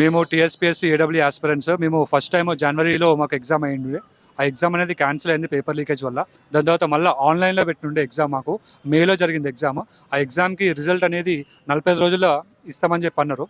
మేము TSPSC AW aspirants మేము first time జనవరిలో మాకు ఎగ్జామ్ అయ్యింది ఆ ఎగ్జామ్ అనేది క్యాన్సిల్ అయింది పేపర్ లీకేజ్ వల్ల. దాని తర్వాత మళ్ళీ ఆన్లైన్లో పెట్టిండే ఎగ్జామ్ మాకు. మేలో జరిగింది ఎగ్జామ్ ఆ ఎగ్జామ్కి రిజల్ట్ అనేది నలభై ఐదు రోజుల్లో ఇస్తామని చెప్పి అన్నారు.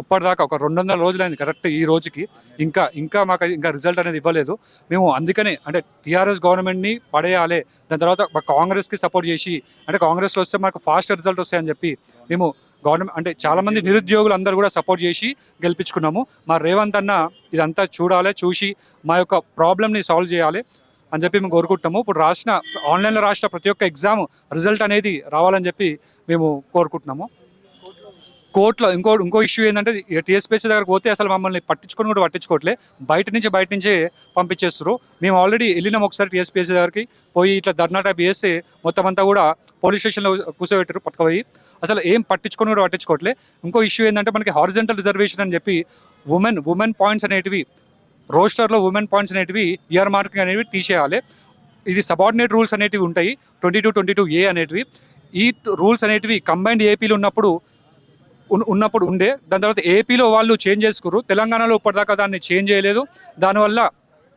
ఇప్పటిదాకా ఒక రెండు వందల రోజులైంది కరెక్ట్ ఈ రోజుకి. ఇంకా ఇంకా మాకు ఇంకా రిజల్ట్ అనేది ఇవ్వలేదు. మేము అందుకనే అంటే టీఆర్ఎస్ గవర్నమెంట్ని పడేయాలి. దాని తర్వాత మా కాంగ్రెస్కి సపోర్ట్ చేసి అంటే కాంగ్రెస్లో వస్తే మాకు ఫాస్ట్ రిజల్ట్ వస్తాయని చెప్పి మేము గవర్నమెంట్ అంటే చాలామంది నిరుద్యోగులు అందరూ కూడా సపోర్ట్ చేసి గెలిపించుకున్నాము. మా రేవంత్ అన్న ఇదంతా చూడాలి చూసి మా యొక్క ప్రాబ్లమ్ని సాల్వ్ చేయాలి అని చెప్పి మేము కోరుకుంటున్నాము. ఇప్పుడు రాసిన ఆన్లైన్లో రాసిన ప్రతి ఒక్క ఎగ్జామ్ రిజల్ట్ అనేది రావాలని చెప్పి మేము కోరుకుంటున్నాము. కోర్టులో ఇంకో ఇంకో ఇష్యూ ఏంటంటే టీఎస్పీసీ దగ్గరకు పోతే అసలు మమ్మల్ని పట్టించుకొని కూడా పట్టించుకోవట్లే బయట నుంచి బయట నుంచి పంపించేస్తారు మేము ఆల్రెడీ వెళ్ళినాం ఒకసారి టీఎస్పీసీ దగ్గరికి పోయి ఇట్లా ధర్నా టైప్ చేసి మొత్తం అంతా కూడా పోలీస్ స్టేషన్లో కూర్చోబెట్టారు పట్టుకుపోయి. అసలు ఏం పట్టించుకొని కూడా పట్టించుకోవట్లే ఇంకో ఇష్యూ ఏంటంటే మనకి హారిజెంటల్ రిజర్వేషన్ అని చెప్పి ఉమెన్ ఉమెన్ పాయింట్స్ అనేటివి రోస్టర్లో ఉమెన్ పాయింట్స్ అనేటివి ఇయర్ మార్కింగ్ అనేవి తీసేయాలి. ఇది సబార్డినేట్ రూల్స్ అనేటివి ఉంటాయి twenty two twenty two A అనేటివి. ఈ రూల్స్ అనేటివి కంబైన్డ్ ఏపీలు ఉన్నప్పుడు ఉన్నప్పుడు ఉండే. దాని తర్వాత ఏపీలో వాళ్ళు చేంజ్ చేసుకున్నారు తెలంగాణలో ఇప్పటిదాకా దాన్ని చేంజ్ చేయలేదు. దానివల్ల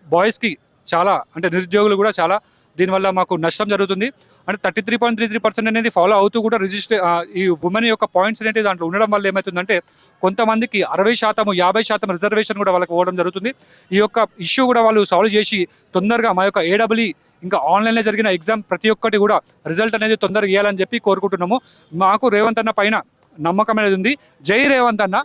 బాయ్స్కి చాలా అంటే నిరుద్యోగులు కూడా చాలా దీనివల్ల మాకు నష్టం జరుగుతుంది. అంటే thirty three point three three percent అనేది ఫాలో అవుతూ కూడా రిజిస్టర్ ఈ ఉమెన్ యొక్క పాయింట్స్ అనేవి దాంట్లో ఉండడం వల్ల ఏమవుతుందంటే కొంతమందికి అరవై శాతం యాభై శాతం రిజర్వేషన్ కూడా వాళ్ళకి పోవడం జరుగుతుంది. ఈ యొక్క ఇష్యూ కూడా వాళ్ళు సాల్వ్ చేసి తొందరగా మా యొక్క ఏడబ్ల్యూ ఇంకా ఆన్లైన్లో జరిగిన ఎగ్జామ్ ప్రతి ఒక్కటి కూడా రిజల్ట్ అనేది తొందరగా ఇవ్వాలని చెప్పి కోరుకుంటున్నాము. మాకు రేవంత్ అన్న పైన నమ్మకం అనేది ఉంది. జై రేవంత్ అన్న.